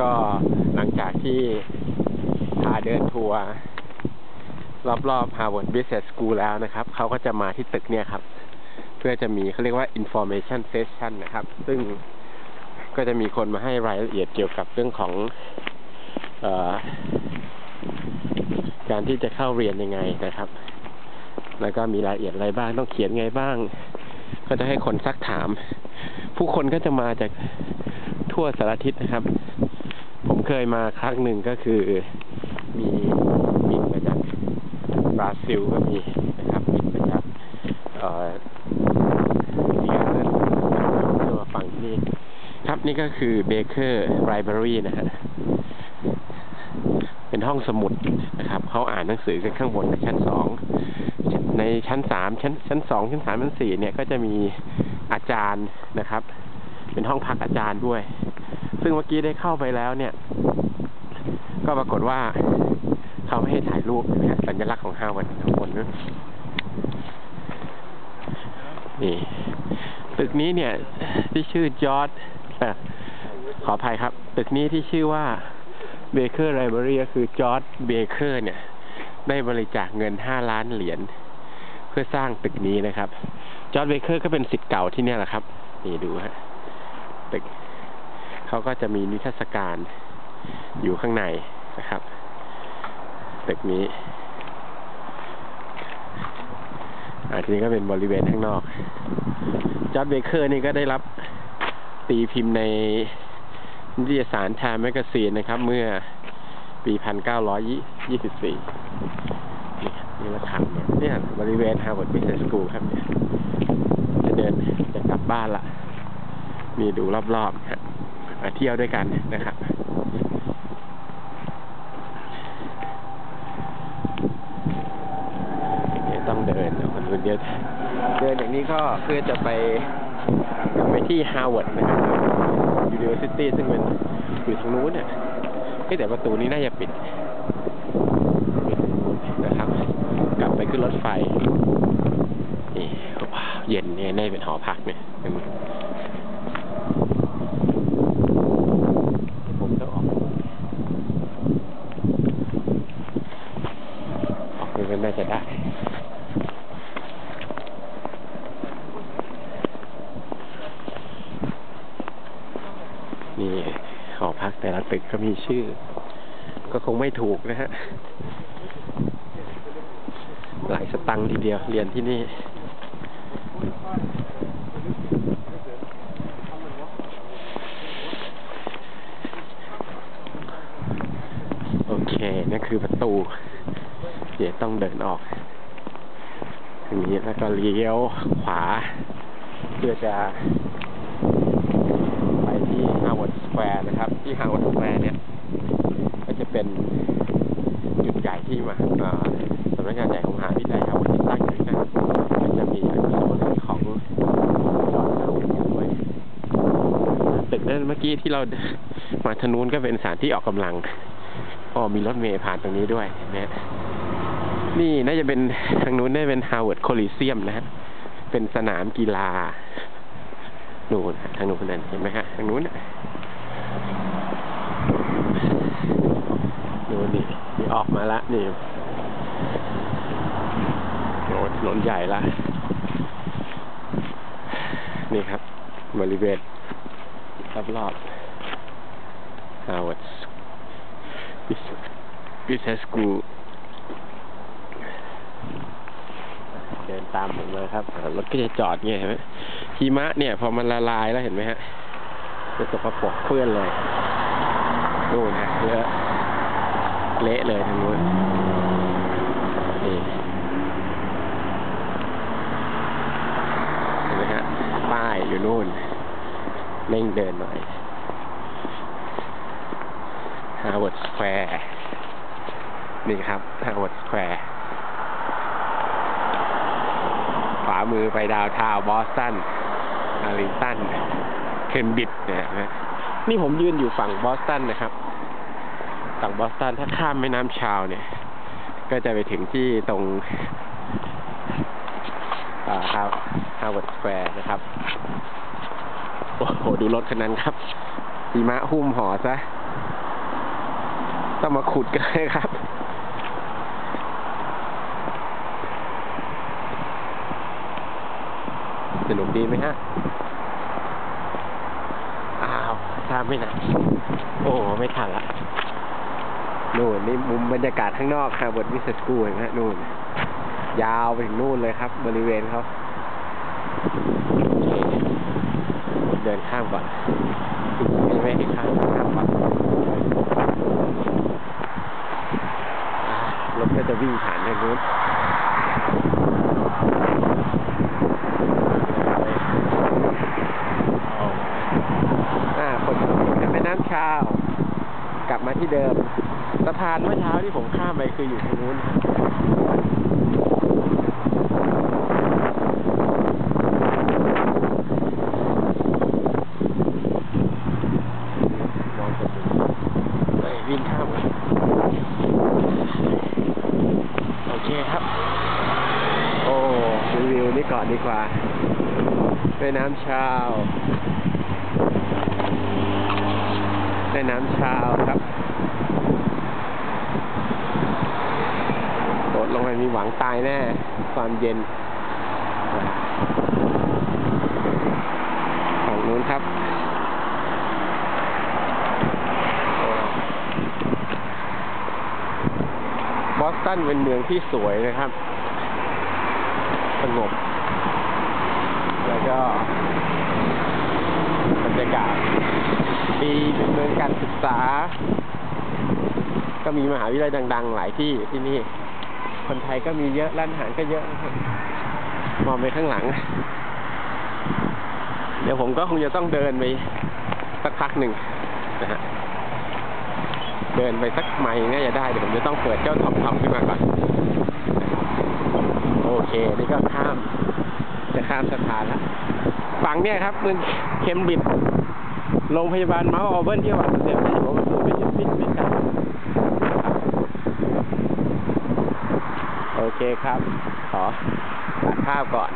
ก็หลังจากที่พาเดินทัวร์รอบๆ Harvard Business School แล้วนะครับ เขาก็จะมาที่ตึกเนี่ยครับ เพื่อจะมีเขาเรียกว่า information session นะครับ ซึ่งก็จะมีคนมาให้รายละเอียดเกี่ยวกับเรื่องของออการที่จะเข้าเรียนยังไงนะครับ แล้วก็มีรายละเอียดอะไรบ้าง ต้องเขียนไงบ้าง ก็จะให้คนซักถาม ผู้คนก็จะมาจากทั่วสารทิศนะครับ เคยมาครั้งหนึ่งก็คือมีบินมาจากบราซิลก็มีนะครับบินมาจากเอ่อซีแอตเทิลเพื่อมาฟังที่นี่ครับนี่ก็คือเบเกอร์ไบรารีนะฮะเป็นห้องสมุดนะครับเขาอ่านหนังสือกันข้างบนในชั้นสองในชั้นสามชั้นชั้นสองชั้นสามชั้นสี่เนี่ยก็จะมีอาจารย์นะครับ เป็นห้องพักอาจารย์ด้วย ซึ่งเมื่อกี้ได้เข้าไปแล้วเนี่ย ก็ปรากฏว่าเขาไม่ให้ถ่ายรูปนะสัญลักษณ์ของฮาวาร์ดข้างบนนะนี่ตึกนี้เนี่ย ที่ชื่อจอร์ดขออภัยครับ ตึกนี้ที่ชื่อว่าเบเกอร์ไ i บรารีก็คือจอร์ดเบเกอร์เนี่ย ได้บริจาคเงินห้าล้านเหรียญเพื่อสร้างตึกนี้นะครับ จอร์ดเบเกอร์ก็เป็นสิทธิ์เก่าที่เนี่ยแหละครับ นี่ดูฮะตึก เขาก็จะมีนิทรรศการอยู่ข้างในนะครับ ตึกนี้อาทีนี้ก็เป็นบริเวณข้างนอกจอร์ดเบเกอร์นี่ก็ได้รับตีพิมพ์ในนิตยสารชาแมกกาซีนนะครับ เมื่อปี 1924 นี่นี่มาทำเนี่ยเนี่ยบริเวณ Harvard Business School ครับเนี่ยจะเดินจะกลับบ้านละ มีดูรอบๆฮะ มาเที่ยวด้วยกันนะครับเดี๋ยวต้องเดินคนคนเดียวเดินอย่างนี้ก็เพื่อจะไปไปที่ฮาร์วาร์ดนะครับ University ซึ่งเป็นอยู่ทางนู้นเนี่ยแต่ประตูนี้น่าจะปิดปิดนะครับ กลับไปขึ้นรถไฟนี่ว้าวเย็นเนี่ยในเป็นหอพักเนี่ยเป็นผมต้องออก ออกไปก็ น่าจะได้นี่หอพักแต่ละตึกก็มีชื่อ ก็คงไม่ถูกนะฮะ หลายสตังค์ทีเดียว เรียนที่นี่ โอเค นั่นคือประตู เดี๋ยวต้องเดินออกทางนี้แล้วก็เลี้ยวขวา เพื่อจะ ไปที่ Harvard Square นะครับ ที่ Harvard Square เนี่ย ก็จะเป็นจุดใหญ่ที่มาสำนักงานใหญ่ของมหาวิทยาลัย Harvard ที่ตั้งอยู่ที่นั่นก็จะมีอนุสาวรีย์ของจอห์นฮาวาร์ดอยู่ด้วยตึกนั้นเมื่อกี้ที่เรามาทางนู้นก็เป็นสถานที่ออกกำลังก็มีรถเมล์ผ่านตรงนี้ด้วยนะ นี่น่าจะเป็นทางนู้นน่าจะเป็น Harvard Coliseum นะฮะ เป็นสนามกีฬานู่นะทางนู้นนั่นเห็นไหมฮะทางนู้นนู่นนี่นี่ออกมาละนี่โอ้ถนนใหญ่ละ นี่ครับ บริเวณรอบๆ Howard Business School เดิน ตามผมเลยครับรถก็จะจอดเงี้ยเห็นไหมหิมะเนี่ย พอมันละลายแล้วเห็นไหมฮะจะสกปรกเปื้อนเลยนู่นะเลอะเละเลยทางนู้นนี่เห็นไหมฮะป้ายอยู่นู่นเร่งเดินหน่อย Harvard Square นี่ครับ Harvard Square ขวา มือไปดาวทาวบอสตันอาริงตันเคมบริดนะฮะนี่ผมยืนอยู่ฝั่งบอสตันนะครับ ฝั่งบอสตันถ้าข้ามแม่น้ำชาวเนี่ย ก็จะไปถึงที่ตรงอ่าครับฮาวเวิร์ดสแควร์นะครับ โอ้โห ดูรถคันนั้นครับหิมะหุ้มหอซะ ต้องมาขุดกันเลยครับ สนุกดีไหมฮะ อ้าวทราบไม่นานโอ้ ไม่ทันละนู่นนี่มุมบรรยากาศข้างนอกค่ะบนวิสสกูเห็นไหมฮะนู่น ยาวไปถึงนู่นเลยครับ บริเวณเขาโอเคเดินข้ามก่อนไม่ไม่ให้ข้ามข้ามก่อนอ่ารถก็จะวิ่งผ่านทางนู้นอ่าคนจะเป็นน้ำชาว กลับมาที่เดิมสะ พานเมื่อเช้าที่ผมข้ามไปคืออยู่ทางนู้นครับมองไปดูไปวิ่งข้ามกันโอเคครับ โอ้ดูวิวนี่ก่อนดีกว่าแม่น้ำชาวแม่น้ำชาวครับ โดลงไปมีหวังตายแน่ ความเย็นฝั่งนู้นครับบอสตันเป็นเมืองที่สวยนะครับ สงบ แล้วก็บรรยากาศดีเป็นเมืองการศึกษา ก็มีมหาวิทยาลัยดัง ๆ หลายที่ที่นี่ คนไทยก็มีเยอะร้านอาหารก็เยอะมองไปข้างหลัง เดี๋ยวผมก็คงจะต้องเดินไปสักพักหนึ่งนะฮะเดินไปสักไมล์น่าจะได้เดี๋ยวผมจะต้องเปิดเจ้าทอมทอมขึ้นมาก่อน โอเค นี่ก็ข้าม จะข้ามสะพานแล้วฝั่งเนี่ยครับเมืองเคมบิดโรงพยาบาลเมาส์ออเบิร์นที่วัดเดียวที่ผมมาดูไม่ใช่ไม่ไม่ไกล โอเคครับ ขอตัดภาพก่อน